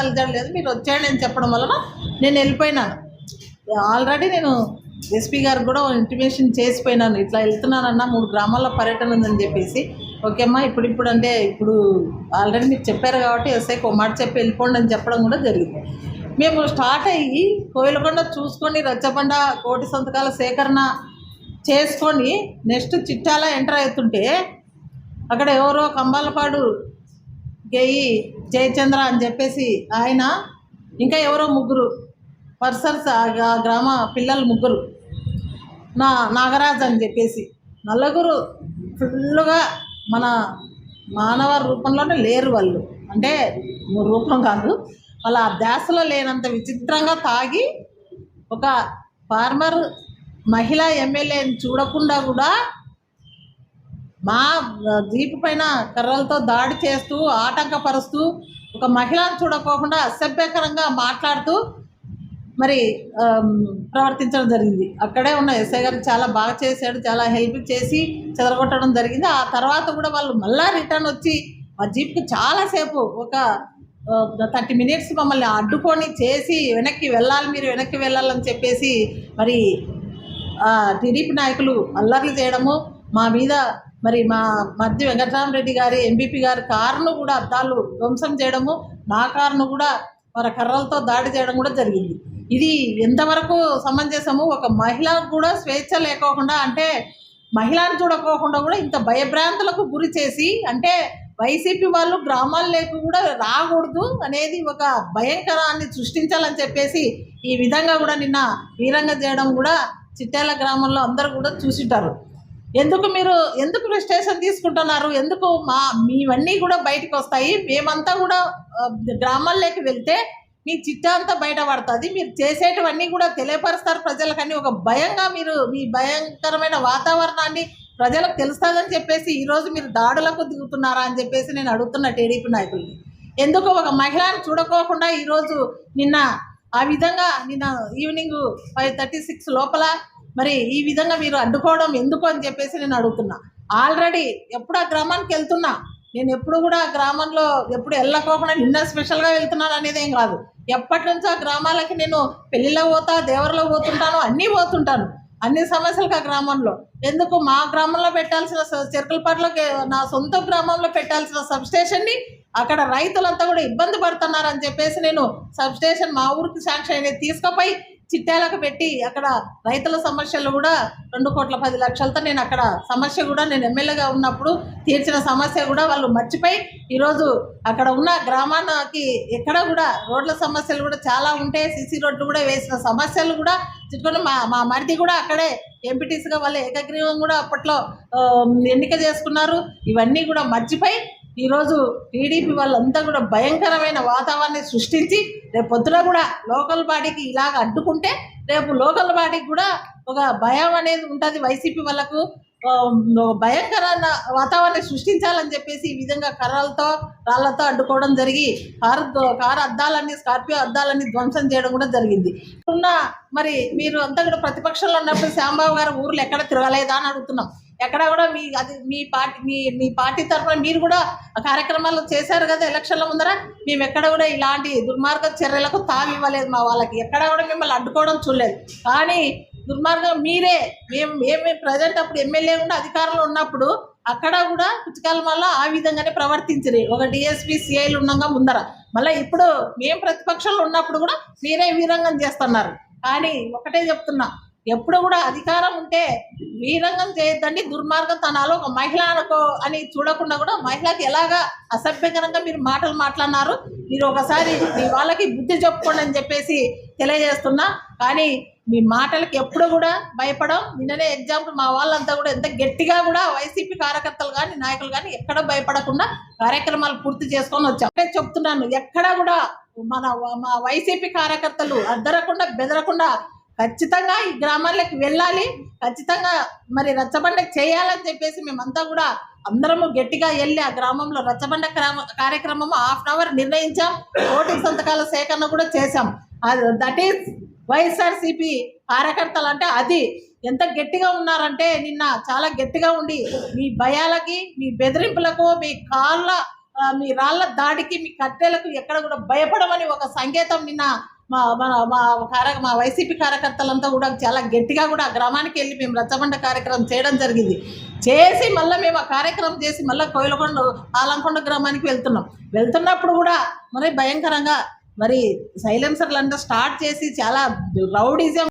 ఎక్కడ లేదు. మీరు వచ్చేయండి అని చెప్పడం వలన నేను వెళ్ళిపోయినాను. ఆల్రెడీ నేను ఎస్పీ గారికి కూడా ఇంటిమేషన్ చేసిపోయినాను. ఇట్లా వెళ్తున్నానన్నా మూడు గ్రామాల్లో పర్యటన ఉందని చెప్పేసి. ఓకే అమ్మా ఇప్పుడు ఇప్పుడు అంటే ఇప్పుడు ఆల్రెడీ మీరు చెప్పారు కాబట్టి ఎస్ఐకి ఒక మాట చెప్పి వెళ్ళిపోండి అని చెప్పడం కూడా జరిగింది. మేము స్టార్ట్ అయ్యి కోయిలకొండ చూసుకొని రచ్చబండ కోటి సంతకాల సేకరణ చేసుకొని నెక్స్ట్ చిట్టాల ఎంటర్ అవుతుంటే అక్కడ ఎవరో కంబాలపాడు గేయి జయచంద్ర అని చెప్పేసి ఆయన ఇంకా ఎవరో ముగ్గురు పర్సన్స్ ఆ గ్రామ పిల్లలు ముగ్గురు నా నాగరాజ్ అని చెప్పేసి. నలుగురు ఫుల్లుగా మన మానవ రూపంలోనే లేరు వాళ్ళు. అంటే రూపం కాదు. వాళ్ళ ఆ ధ్యాసలో లేనంత విచిత్రంగా తాగి ఒక ఫార్మర్ మహిళా ఎమ్మెల్యేని చూడకుండా కూడా మా జీపు పైన కర్రలతో దాడి చేస్తూ ఆటంకపరుస్తూ ఒక మహిళను చూడకోకుండా అసభ్యకరంగా మాట్లాడుతూ మరి ప్రవర్తించడం జరిగింది. అక్కడే ఉన్న ఎస్ఐ గారు చాలా బాగా చేశాడు చాలా హెల్ప్ చేసి చెదరగొట్టడం జరిగింది. ఆ తర్వాత కూడా వాళ్ళు మళ్ళా రిటర్న్ వచ్చి మా జీప్కి చాలాసేపు ఒక థర్టీ మినిట్స్ మమ్మల్ని అడ్డుకొని చేసి వెనక్కి వెళ్ళాలి మీరు వెనక్కి వెళ్ళాలని చెప్పేసి మరి టీడీపీ నాయకులు అల్లర్లు చేయడము మా మీద మరి మా మధ్య వెంకటరామరెడ్డి గారి ఎంపీపీ గారి కారును కూడా అద్దాలు ధ్వంసం చేయడము నా కారును కూడా మరి కర్రలతో దాడి చేయడం కూడా జరిగింది. ఇది ఎంతవరకు సమంజసము? ఒక మహిళకు కూడా స్వేచ్ఛ లేకోకుండా అంటే మహిళను చూడకోకుండా కూడా ఇంత భయభ్రాంతులకు గురి చేసి అంటే వైసీపీ వాళ్ళు గ్రామాల్లోకి కూడా రాకూడదు అనేది ఒక భయంకరాన్ని సృష్టించాలని చెప్పేసి ఈ విధంగా కూడా నిన్న వీరంగ చేయడం కూడా చిట్యాల గ్రామంలో అందరూ కూడా చూసింటారు. ఎందుకు మీరు ఎందుకు స్టేషన్ తీసుకుంటున్నారు? ఎందుకు మా మీవన్నీ కూడా బయటకు వస్తాయి. మేమంతా కూడా గ్రామాల్లోకి వెళ్తే మీ చిట్టా అంతా బయటపడుతుంది. మీరు చేసేటివన్నీ కూడా తెలియపరుస్తారు ప్రజలకని. ఒక భయంగా మీరు మీ భయంకరమైన వాతావరణాన్ని ప్రజలకు తెలుస్తుందని చెప్పేసి ఈరోజు మీరు దాడులకు దిగుతున్నారా అని చెప్పేసి నేను అడుగుతున్న టీడీపీ నాయకుల్ని. ఎందుకు ఒక మహిళను చూడకోకుండా ఈరోజు నిన్న ఆ విధంగా నిన్న ఈవినింగ్ ఫైవ్ థర్టీ సిక్స్ లోపల మరి ఈ విధంగా మీరు అడ్డుకోవడం ఎందుకు అని చెప్పేసి నేను అడుగుతున్నా. ఆల్రెడీ ఎప్పుడు ఆ గ్రామానికి వెళ్తున్నా? నేను ఎప్పుడు కూడా ఆ గ్రామంలో ఎప్పుడు వెళ్ళకోకుండా నిన్న స్పెషల్గా వెళ్తున్నాను అనేది ఏం కాదు. ఎప్పటి నుంచో ఆ గ్రామాలకి నేను పెళ్ళిలో పోతా దేవరలో పోతుంటాను అన్నీ పోతుంటాను. అన్ని సమస్యలకు ఆ గ్రామంలో. ఎందుకు? మా గ్రామంలో పెట్టాల్సిన స- నా సొంత గ్రామంలో పెట్టాల్సిన సబ్స్టేషన్ని అక్కడ రైతులంతా కూడా ఇబ్బంది పడుతున్నారని చెప్పేసి నేను సబ్స్టేషన్ మా ఊరికి శాంక్షన్ అనేది తీసుకుపోయి చిట్టాలకు పెట్టి అక్కడ రైతుల సమస్యలు కూడా రెండు కోట్ల పది లక్షలతో నేను అక్కడ సమస్య కూడా నేను ఎమ్మెల్యేగా ఉన్నప్పుడు తీర్చిన సమస్య కూడా వాళ్ళు మర్చిపోయి ఈరోజు అక్కడ ఉన్న గ్రామానికి ఎక్కడ కూడా రోడ్ల సమస్యలు కూడా చాలా ఉంటాయి సిసి రోడ్లు కూడా వేసిన సమస్యలు కూడా చిట్టుకొని మా మా మరిది కూడా అక్కడే ఎంపీటీసీగా వాళ్ళు ఏకగ్రీవం కూడా అప్పట్లో ఎన్నిక చేసుకున్నారు. ఇవన్నీ కూడా మర్చిపోయి ఈరోజు టీడీపీ వాళ్ళంతా కూడా భయంకరమైన వాతావరణాన్ని సృష్టించి రేపు పొద్దున కూడా లోకల్ బాడీకి ఇలాగ అడ్డుకుంటే రేపు లోకల్ బాడీకి కూడా ఒక భయం అనేది ఉంటుంది వైసీపీ వాళ్ళకు. భయంకరమైన వాతావరణాన్ని సృష్టించాలని చెప్పేసి ఈ విధంగా కర్రలతో రాళ్ళతో అడ్డుకోవడం జరిగి కారు కారు అద్దాలన్నీ స్కార్పియో అద్దాలన్నీ ధ్వంసం చేయడం కూడా జరిగింది. ఉన్న మరి మీరు అంతా కూడా ప్రతిపక్షంలో ఉన్నప్పుడు శ్యాంబాబు గారు ఊర్లో ఎక్కడ తిరగలేదా అని అడుగుతున్నాం. ఎక్కడ కూడా మీ అది మీ పార్టీ మీ మీ పార్టీ తరఫున మీరు కూడా కార్యక్రమాలు చేశారు కదా ఎలక్షన్ల ముందర మేము ఎక్కడ కూడా ఇలాంటి దుర్మార్గ చర్యలకు తావి ఇవ్వలేదు మా వాళ్ళకి. ఎక్కడ కూడా మిమ్మల్ని అడ్డుకోవడం చూడలేదు. కానీ దుర్మార్గం మీరే మేము మేము ప్రజెంట్ అప్పుడు ఎమ్మెల్యే ఉండి అధికారంలో ఉన్నప్పుడు అక్కడ కూడా పుచ్చకాల వల్ల ఆ విధంగానే ప్రవర్తించరు. ఒక డిఎస్పీ సిఐలు ఉండగా ముందర. మళ్ళీ ఇప్పుడు మేము ప్రతిపక్షంలో ఉన్నప్పుడు కూడా మీరే వీరంగం చేస్తున్నారు. కానీ ఒకటే చెప్తున్నా ఎప్పుడు కూడా అధికారం ఉంటే వీరంగం చేయొద్దండి దుర్మార్గం. దుర్మార్గతనాలు ఒక మహిళ అనుకో అని చూడకుండా కూడా మహిళకి ఎలాగా అసభ్యకరంగా మీరు మాటలు మాట్లాడినారు మీరు ఒకసారి మీ వాళ్ళకి బుద్ధి చెప్పుకోండి అని చెప్పేసి తెలియజేస్తున్నా. కానీ మీ మాటలకి ఎప్పుడు కూడా భయపడం నిన్ననే ఎగ్జాంపుల్ మా వాళ్ళంతా కూడా ఎంత గట్టిగా కూడా వైసీపీ కార్యకర్తలు కానీ నాయకులు కానీ ఎక్కడ భయపడకుండా కార్యక్రమాలు పూర్తి చేసుకొని వచ్చాం. అంటే చెప్తున్నాను ఎక్కడ కూడా మన మా వైసీపీ కార్యకర్తలు అద్దరకుండా బెదరకుండా ఖచ్చితంగా ఈ గ్రామాలకు వెళ్ళాలి. ఖచ్చితంగా మరి రచ్చబండ చేయాలని చెప్పేసి మేమంతా కూడా అందరము గట్టిగా వెళ్ళి ఆ గ్రామంలో రచ్చబండ క్రమ- కార్యక్రమం హాఫ్ అన్ అవర్ నిర్ణయించాం. ఓటింగ్ సంతకాల సేకరణ కూడా చేశాం. దట్ ఈస్ వైఎస్ఆర్సిపి కార్యకర్తలు అంటే అది. ఎంత గట్టిగా ఉన్నారంటే నిన్న చాలా గట్టిగా ఉండి మీ భయాలకి మీ బెదిరింపులకు మీ కాళ్ళ మీ రాళ్ళ దాడికి మీ కట్టెలకు ఎక్కడ కూడా భయపడమని ఒక సంకేతం నిన్న మా మా మా కార్య మా వైసీపీ కార్యకర్తలంతా కూడా చాలా గట్టిగా కూడా ఆ గ్రామానికి వెళ్ళి మేము రచ్చబండ కార్యక్రమం చేయడం జరిగింది. చేసి మళ్ళీ మేము ఆ కార్యక్రమం చేసి మళ్ళీ కోయిలకొండ ఆలంకొండ గ్రామానికి వెళ్తున్నాం. వెళ్తున్నప్పుడు కూడా మరి భయంకరంగా మరి సైలెన్సర్లు స్టార్ట్ చేసి చాలా రౌడిజం